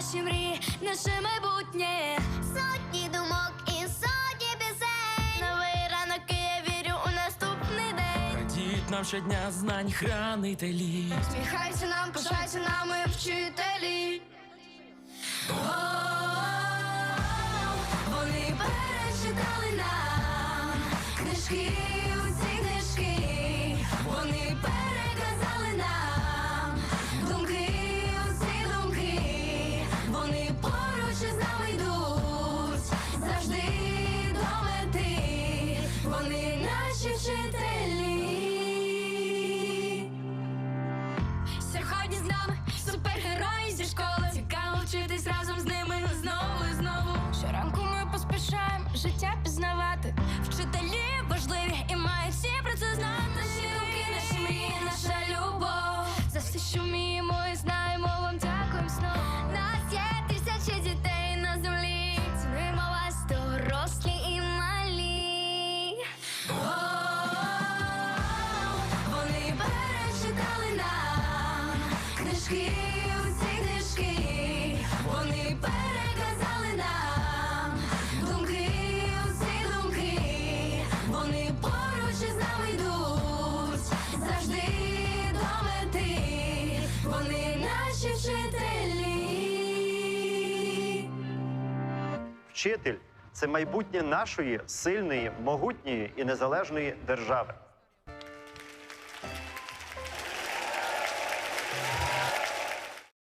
наше майбутнє. Сотні думок і сотні пісень. Новий ранок, і я вірю у наступний день. Радіють нам щодня знань хранителі. Сміхайся нам, пишайся нами, вчителі. Вони перечитали нам книжки, життя пізнавати. Вчителі важливі і мають всі про це знати. Наші думки, наші мрії, наша любов. За все, що вміємо і знаємо, вам дякуємо знову. Нас є тисячі дітей на землі. Цінуємо вас, дорослі і малі. Вони перечитали нам книжки. Наші вчителі. Вчитель це майбутнє нашої сильної, могутньої і незалежної держави.